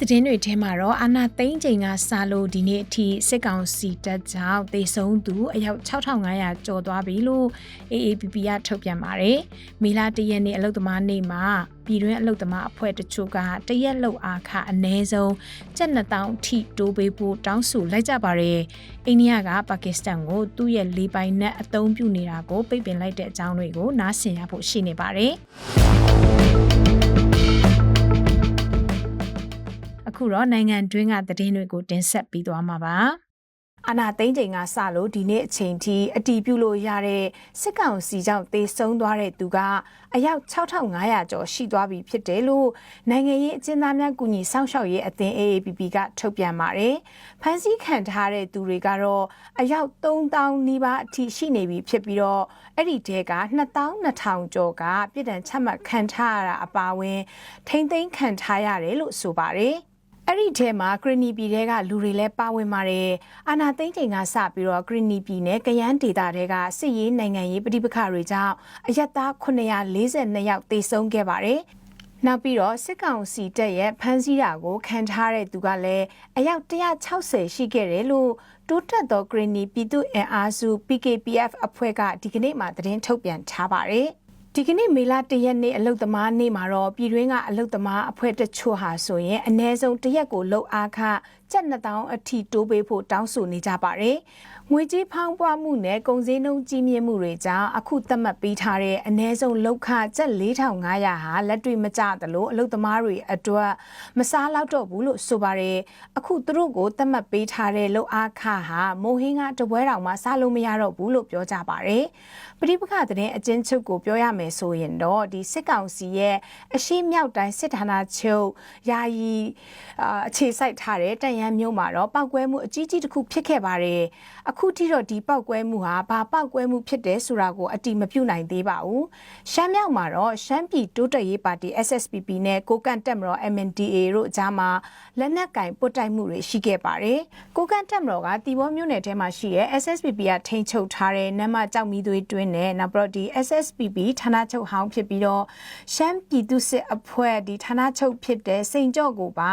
သတင်းတွေထဲမှာတော့အာနာသိန်းချိန်ကစလို့ဒီနေ့အထိစစ်ကောင်စီတပ်ကြောင့်သေဆုံးသူအယောက်6500ကျော်သွားပြီလို့ AAPP ကထုတ်ပြန်ပါတယ်။မေလတရက်နေ့အလုသမားနေ့မှာပြည်တွင်းအလုသမားအဖွဲ့တချို့ကတရက်လောက်အားခအ ਨੇ ဆုံးကျပ်2000ထိတိုးပေးဖို့တောင်းဆိုလိုက်ကြပါတယ်။အိန္ဒိယကပါကစ္စတန်ကိုသူ့ရဲ့လေပိုင်နက်အသုံးပြုနေတာကိုပိတ်ပင်လိုက်တဲ့အကြောင်းတွေကိုနားဆင်ရဖို့ရှိနေပါတယ်။ အခုတော့နိုင်ငံတွင်းကသတင်းတွေကိုတင်ဆက်ပြီးသွားမှာပါအာနာသိန်းချိန်ကစလို့ဒီနေ့အချိန်ထိအတီးပြုလို့ရတဲ့စစ်ကောင်စီကြောင့်သေဆုံးသွားတဲ့သူကအယောက်6500ကျော်ရှိသွားပြီဖြစ်တယ်လို့နိုင်ငံရေးအကျဉ်းသားများကူညီစောင့်ရှောက်ရေးအသင်း AAPP ကထုတ်ပြန်ပါတယ်။ဖမ်းဆီးခံထားတဲ့သူတွေကတော့အယောက်3000နီးပါးအထိရှိနေပြီဖြစ်ပြီးတော့အဲ့ဒီတဲက2200ကျော်ကပြည်တံချမှတ်ခံထားရတာအပါအဝင်ထိမ့်သိမ်းခံထားရတယ်လို့ဆိုပါတယ်။ အဲ့ဒီထဲမှာဂရနီပြည်တဲကလူတွေလည်းပါဝင်ပါတယ်။အာနာသိန်းချိန်ကစပြီးတော့ဂရနီပြည်နဲ့ကယန်းဒေတာတွေကစစ်ရေးနိုင်ငံရေးပဋိပက္ခတွေကြောင့်အယက်သား942ယောက်သေဆုံးခဲ့ပါတယ်။နောက်ပြီးတော့စစ်ကောင်စီတပ်ရဲ့ဖမ်းဆီးတာကိုခံထားတဲ့သူကလည်းအယောက်160ရှိခဲ့တယ်လို့တိုးတက်သောဂရနီပြည်သူ့အင်အားစု PKPF အဖွဲ့ကဒီကနေ့မှသတင်းထုတ်ပြန်ထားပါတယ်။ ဒီကနေ့မေလ၁ရက်နေ့အလုတ်သမားနေ့မှာတော့ပြည်တွင်းကအလုတ်သမားအဖွဲ့တချို့ဟာဆိုရင်အ ਨੇ ဆုံးတရက်ကိုလှုပ်အားခ ကျပ်2000အထိတိုးပေးဖို့တောင်းဆိုနေကြပါတယ်။ငွေကြေးဖောင်းပွားမှုနဲ့ကုန်စည်နှုန်းကြီးမြင့်မှုတွေကြောင့်အခုသတ်မှတ်ပေးထားတဲ့အ ਨੇ ဆုံးလောက်ခကျပ်4500ဟာလက်တွေ့မကျသလိုအလုတ်သမားတွေအတွက်မစားလောက်တော့ဘူးလို့ဆိုပါတယ်။အခုသူတို့ကိုသတ်မှတ်ပေးထားတဲ့လောက်အားခဟာမိုဟင်းကတပွဲတောင်မှစားလို့မရတော့ဘူးလို့ပြောကြပါတယ်။ပဋိပက္ခတဲ့အကျဉ်းချုပ်ကိုပြောရမယ်ဆိုရင်တော့ဒီစစ်ကောင်စီရဲ့အရှိမြောက်တိုင်းစစ်ဌာနချုပ်ယာယီအခြေစိုက်ထားတဲ့တန်ရန်မြို့မှာတော့ပောက်ကွဲမှုအကြီးကြီးတစ်ခုဖြစ်ခဲ့ပါတယ်။အခုထိတော့ဒီပောက်ကွဲမှုဟာဘာပောက်ကွဲမှုဖြစ်တယ်ဆိုတာကိုအတိမပြုနိုင်သေးပါဘူး။ရှမ်းမြောက်မှာတော့ရှမ်းပြည်တိုးတက်ရေးပါတီ SSPP နဲ့ကိုကန့်တက်မတော် MNDA တို့အကြားမှာလက်နက်ကင်ပုတ်တိုက်မှုတွေရှိခဲ့ပါတယ်။ကိုကန့်တက်မတော်ကတီဘောမြို့နယ်ထဲမှာရှိတဲ့ SSPP ကထိန်းချုပ်ထားတဲ့နမ်းမကြောက်မီသွေးတွင်းနဲ့နောက်ပြီးတော့ဒီ SSPP ဌာနချုပ်ဟောင်းဖြစ်ပြီးတော့ရှမ်းပြည်သူစစ်အဖွဲ့ဒီဌာနချုပ်ဖြစ်တဲ့စိန်ကြော့ကိုပါ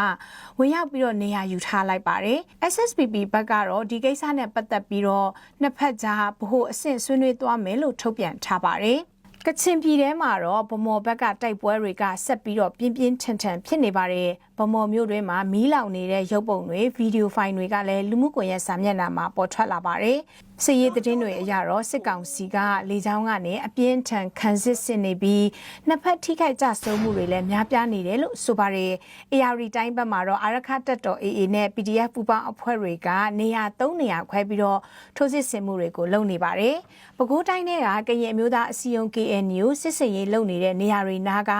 ဝင်ရောက်ပြီးတော့နေရာယူထားလိုက်ပါတယ်။ SSPP ဘက်ကတော့ဒီကိစ္စနဲ့ပတ်သက်ပြီးတော့နှစ်ဖက်ကြားဗဟိုအဆင့်ဆွေးနွေးသွားမယ်လို့ထုတ်ပြန်ထားပါတယ်။ကချင်ပြည်ထဲမှာတော့ဗမော်ဘက်ကတိုက်ပွဲတွေကဆက်ပြီးတော့ပြင်းပြင်းထန်ထန်ဖြစ်နေပါတယ် ဗမော်မြို့တွင်းမှာမီးလောင်နေတဲ့ရုပ်ပုံတွေဗီဒီယိုဖိုင်တွေကလည်းလူမှုကွန်ရက်စာမျက်နှာမှာပေါ်ထွက်လာပါတယ်စစ်ရေးသတင်းတွေအရတော့စစ်ကောင်စီကလေကြောင်းကနေအပြင်းထန်ခံစစ်ဆင်နေပြီးနှစ်ဖက်ထိခိုက်ကြဆုံးမှုတွေလည်းများပြားနေတယ်လို့ဆိုပါတယ်။ AR တိုင်းဘက်မှာတော့အာရခတက်တော် AA နဲ့ PDF ပူးပေါင်းအဖွဲ့တွေကနေရာ၃နေရာခွဲပြီးတော့ထိုးစစ်ဆင်မှုတွေကိုလုပ်နေပါတယ်။ပဲခူးတိုင်းထဲကကရင်အမျိုးသားအစည်းအရုံး KNU စစ်စင်ရေးလုပ်နေတဲ့နေရာတွေနားက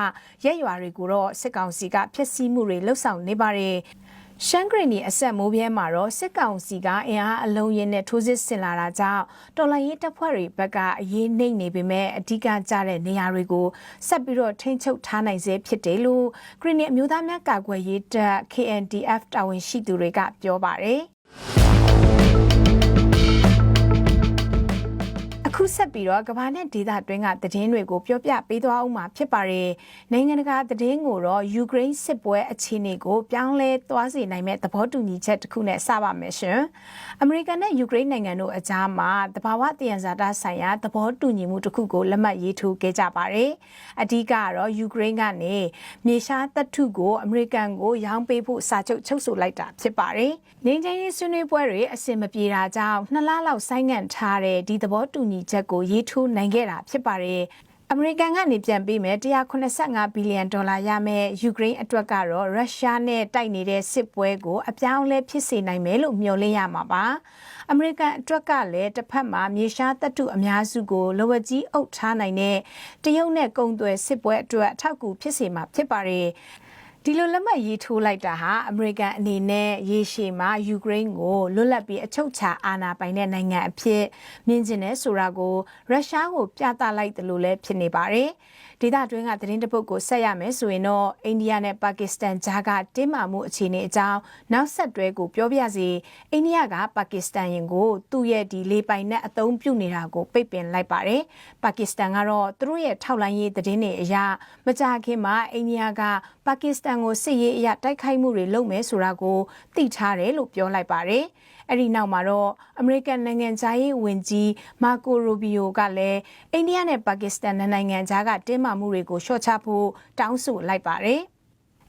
ရက်ရွာတွေကိုတော့စစ်ကောင်စီကဖျက်ဆီးမှုတွေလှုပ်ဆောင်နေပါတယ်။ရှမ်းဂရီနီအဆက်မိုးပြဲမှာတော့စစ်ကောင်စီကအင်အားအလုံးရင်းနဲ့ထိုးစစ်ဆင်လာတာကြောင့်တော်လှန်ရေးတပ်ဖွဲ့တွေဘက်ကအရေးနှိမ့်နေပေမဲ့အဓိကကျတဲ့နေရာတွေကိုဆက်ပြီးတော့ထိန်းချုပ်ထားနိုင်စေဖြစ်တယ်လို့ဂရီနီအမျိုးသားများကာကွယ်ရေးတပ် KNDF တာဝန်ရှိသူတွေကပြောပါတယ် ဆက်ပြီးတော့ကဘာနဲ့ဒေသတွင်းကသတင်းတွေကိုပြောပြပေးသွားအောင်မှာဖြစ်ပါတယ်။နိုင်ငံတကာသတင်းကိုတော့ယူကရိန်းစစ်ပွဲအခြေအနေကိုပြောင်းလဲသွားစေနိုင်မဲ့သဘောတူညီချက်တစ်ခုနဲ့စပါမယ်ရှင်။အမေရိကန်နဲ့ယူကရိန်းနိုင်ငံတို့အကြားမှာတဘာဝတယံဇာတဆိုင်ရာသဘောတူညီမှုတစ်ခုကိုလက်မှတ်ရေးထိုးခဲ့ကြပါတယ်။အဓိကကတော့ယူကရိန်းကနေမြေရှားတပ်ထုကိုအမေရိကန်ကိုရောင်းပေးဖို့စာချုပ်ချုပ်ဆိုလိုက်တာဖြစ်ပါတယ်။ငင်းချင်းရေးဆွေးနွေးပွဲတွေအဆင်မပြေတာကြောင့်နှစ်လလောက်ဆိုင်းငံ့ထားတဲ့ဒီသဘောတူညီချက်ကိုရေးထိုးနိုင်ခဲ့တာဖြစ်ပါတယ်။အမေရိကန်ကနေပြန်ပေးမယ်185ဘီလီယံဒေါ်လာရမယ်ယူကရိန်းအတွက်ကတော့ရုရှားနဲ့တိုက်နေတဲ့စစ်ပွဲကိုအပြောင်းအလဲဖြစ်စေနိုင်မယ်လို့မျှော်လင့်ရမှာပါအမေရိကန်အတွက်ကလည်းတစ်ဖက်မှာမြေရှားတပ်ထုအများစုကိုလဝကြီးအုပ်ထားနိုင်တဲ့တရုတ်နဲ့ကုံသွယ်စစ်ပွဲအတွက်အထောက်အကူဖြစ်စေမှာဖြစ်ပါတယ် ဒီလိုလက်မှတ်ရေးထိုးလိုက်တာဟာအမေရိကန်အနေနဲ့ရေရှည်မှာယူကရိန်းကိုလွတ်လပ်ပြီးအချုပ်အခြာအာဏာပိုင်တဲ့နိုင်ငံအဖြစ်မြင်ကျင်တဲ့ဆိုတာကိုရုရှားကိုပြသလိုက်တယ်လို့လည်းဖြစ်နေပါတယ်။ဒေသတွင်းကသတင်းတပုတ်ကိုဆက်ရမယ်ဆိုရင်တော့အိန္ဒိယနဲ့ပါကစ္စတန်ကြားကတင်းမာမှုအခြေအနေအကြောင်းနောက်ဆက်တွဲကိုပြောပြစီအိန္ဒိယကပါကစ္စတန်ရင်ကိုသူ့ရဲ့ဒီလေပိုင်နဲ့အသုံးပြုနေတာကိုပိတ်ပင်လိုက်ပါတယ်။ပါကစ္စတန်ကတော့သူတို့ရဲ့ထောက်လိုင်းရေးသတင်းတွေအရမကြာခင်မှာအိန္ဒိယကပါကစ္စတန်ကိုစစ်ရေးအရတိုက်ခိုက်မှုတွေလုပ်မယ်ဆိုတာကိုသိထားတယ်လို့ပြောလိုက်ပါတယ်။အဲ့ဒီနောက်မှာတော့အမေရိကန်နိုင်ငံသားရေးဝန်ကြီးမာကိုရိုဘီယိုကလည်းအိန္ဒိယနဲ့ပါကစ္စတန်နိုင်ငံကြားကတင်းမာမှုတွေကိုလျှော့ချဖို့တောင်းဆိုလိုက်ပါတယ်။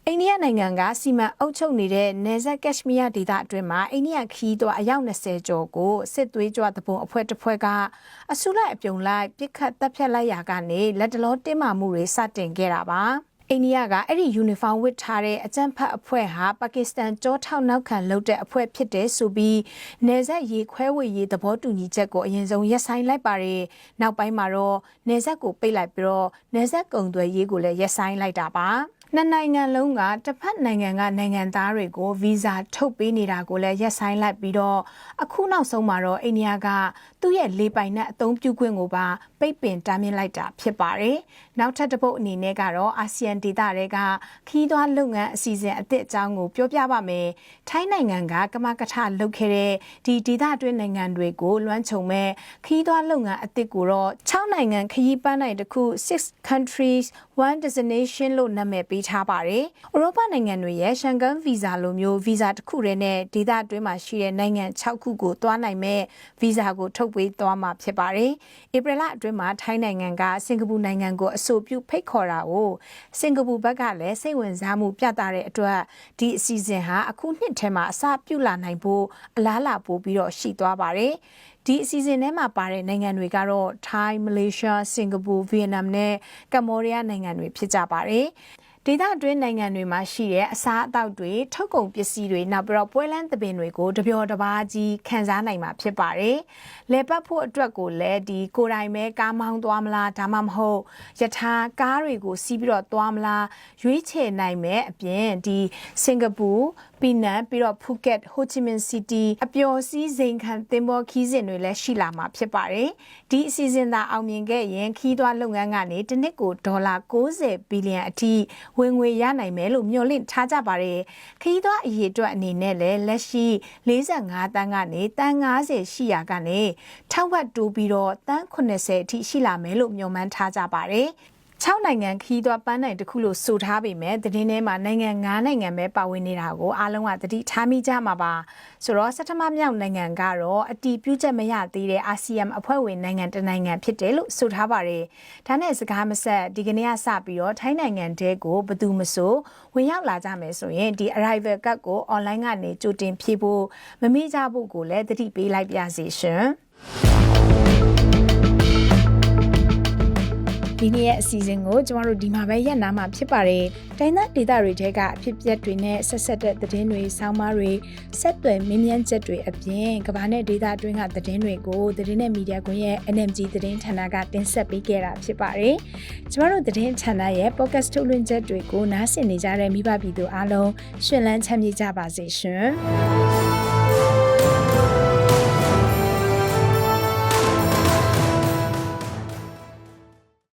အိန္ဒိယနိုင်ငံကစီမံအုပ်ချုပ်နေတဲ့နေဇက်ကက်ရှ်မီးယားဒေသအတွင်းမှာအိန္ဒိယခီးသွွားအယောက်20ကျော်ကိုစစ်သွေးကြွတပုံအဖွဲ့တစ်ဖွဲ့ကအစုလိုက်အပြုံလိုက်ပြစ်ခတ်တပ်ဖြတ်လိုက်ရာကနေလက်တလောတင်းမာမှုတွေစတင်ခဲ့တာပါ။ အိန္ဒိယကအဲ့ဒီယူနီဖောင်းဝတ်ထားတဲ့အကြမ်းဖက်အဖွဲ့ဟာပါကစ္စတန်ကြောထောက်နောက်ခံလုပ်တဲ့အဖွဲ့ဖြစ်တယ်ဆိုပြီးနေဆက်ရေးခွဲဝေရေးသဘောတူညီချက်ကိုအရင်ဆုံးရပ်ဆိုင်းလိုက်ပါတယ်။နောက်ပိုင်းမှာတော့နေဆက်ကိုပိတ်လိုက်ပြီးတော့နေဆက်ကုံသွဲရေးကိုလည်းရပ်ဆိုင်းလိုက်တာပါ။နှစ်နိုင်ငံလုံးကတစ်ဖက်နိုင်ငံကနိုင်ငံသားတွေကိုဗီဇာထုတ်ပေးနေတာကိုလည်းရက်ဆိုင်လိုက်ပြီးတော့အခုနောက်ဆုံးမှာတော့အိန္ဒိယကသူ့ရဲ့လေပိုင်နဲ့အသုံးပြုခွင့်ကိုပါပိတ်ပင်တားမြစ်လိုက်တာဖြစ်ပါတယ်။နောက်ထပ်တစ်ပုတ်အနေနဲ့ကတော့အာဆီယံဒေသတွေကခီးသွွားလုပ်ငန်းအစီအစဉ်အသစ်အကြောင်းကိုပြောပြပါမယ်။ထိုင်းနိုင်ငံကကမကထလုပ်ခဲ့တဲ့ဒီဒေသတွင်းနိုင်ငံတွေကိုလွှမ်းခြုံမဲ့ခီးသွွားလုပ်ငန်းအသစ်ကိုတော့6နိုင်ငံခရီးပန်းနိုင်တစ်ခု6 countries one destination လို့နာမည်ပေးထားပါတယ်။ဥရောပနိုင်ငံတွေရဲ့ရှန်ကန်ဗီဇာလိုမျိုးဗီဇာတစ်ခုတည်းနဲ့ဒေသအတွင်းမှာရှိတဲ့နိုင်ငံ6ခုကိုသွားနိုင်မဲ့ဗီဇာကိုထုတ်ပေးသွားမှာဖြစ်ပါတယ်။ဧပြီလအတွင်းမှာထိုင်းနိုင်ငံကစင်ကာပူနိုင်ငံကိုအဆိုပြုဖိတ်ခေါ်တာကိုစင်ကာပူဘက်ကလည်းစိတ်ဝင်စားမှုပြသတဲ့အတွက်ဒီအစီအစဉ်ဟာအခုနှစ်ထဲမှာအစပြုလာနိုင်ဖို့အလားအလာပိုပြီးတော့ရှိသွားပါတယ်။ဒီအစီအစဉ်ထဲမှာပါတဲ့နိုင်ငံတွေကတော့ထိုင်းမလေးရှားစင်ကာပူဗီယက်နမ်နဲ့ကမ္ဘောဒီးယားနိုင်ငံတွေဖြစ်ကြပါတယ်။ ဒေသအတွင်းနိုင်ငံတွေမှာရှိတဲ့အစားအသောက်တွေထုတ်ကုန်ပစ္စည်းတွေနောက်ပြီးတော့ပွဲလန်းသပင်တွေကိုတပျော်တပါးကြီးခံစားနိုင်မှာဖြစ်ပါတယ်။လေပတ်ဖို့အတွက်ကိုလည်းဒီကိုယ်တိုင်ပဲကားမောင်းသွားမလားဒါမှမဟုတ်ယထာကားတွေကိုစီးပြီးတော့သွားမလားရွေးချယ်နိုင်မဲ့အပြင်ဒီစင်ကာပူပီနန်ပြီးတော့ဖူကက်ဟိုချီမင်စီတီအပျော်စီးစိန်ခံသင်္ဘောခီးစဉ်တွေလည်းရှိလာမှာဖြစ်ပါတယ်။ဒီအစီအစဉ်သာအောင်မြင်ခဲ့ရင်ခီးသွွားလုပ်ငန်းကနေတစ်နှစ်ကိုဒေါ်လာ60ဘီလီယံအထိဝင်ငွေရနိုင်မယ်လို့မျှော်လင့်ထားကြပါတယ်။ခီးသွွားအရေးအတွက်အနေနဲ့လည်းလက်ရှိ45တန်းကနေတန်း90ရှိရာကနေထောက်ဝက်တိုးပြီးတော့တန်း80အထိရှိလာမယ်လို့မျှော်မှန်းထားကြပါတယ်။ 6နိုင်ငံခီးသွွားပန်းနိုင်တစ်ခုလို့ဆိုထားပေမဲ့သတင်းထဲမှာနိုင်ငံ9နိုင်ငံပဲပါဝင်နေတာကိုအားလုံးကသတိထားမိကြမှာပါဆိုတော့စက်တမမြောက်နိုင်ငံကတော့အတီးပြုချက်မရသေးတဲ့အာဆီယံအဖွဲ့ဝင်နိုင်ငံတနိုင်ငံဖြစ်တယ်လို့ဆိုထားပါတယ်ဒါနဲ့စကားမဆက်ဒီကနေ့ကစပြီးတော့ထိုင်းနိုင်ငံတဲကိုဘသူမဆိုဝင်ရောက်လာကြမယ်ဆိုရင်ဒီ arrival card ကို online ကနေကြိုတင်ဖြည့်ဖို့မမေ့ကြဖို့ကိုလည်းသတိပေးလိုက်ပါစီရှင် ဒီနေ့ရဲ့အစီအစဉ်ကိုကျမတို့ဒီမှာပဲရပ်နာမှာဖြစ်ပါတယ်။တိုင်းသားဒေသတွေထဲကအဖြစ်အပျက်တွေနဲ့ဆက်ဆက်တဲ့သတင်းတွေ၊ဆောင်းပါးတွေ၊ဆက်သွယ်မင်းမြန်းချက်တွေအပြင်ကမ္ဘာနဲ့ဒေသအတွင်းကသတင်းတွေကိုသတင်းနဲ့မီဒီယာကွန်ရဲ့ NMG သတင်းဌာနကတင်ဆက်ပေးခဲ့တာဖြစ်ပါတယ်။ကျမတို့သတင်းဌာနရဲ့ podcast ထုတ်လွှင့်ချက်တွေကိုနားဆင်နေကြတဲ့မိဘပြည်သူအားလုံးရှင်လန်းချမ်းမြေ့ကြပါစေရှင်။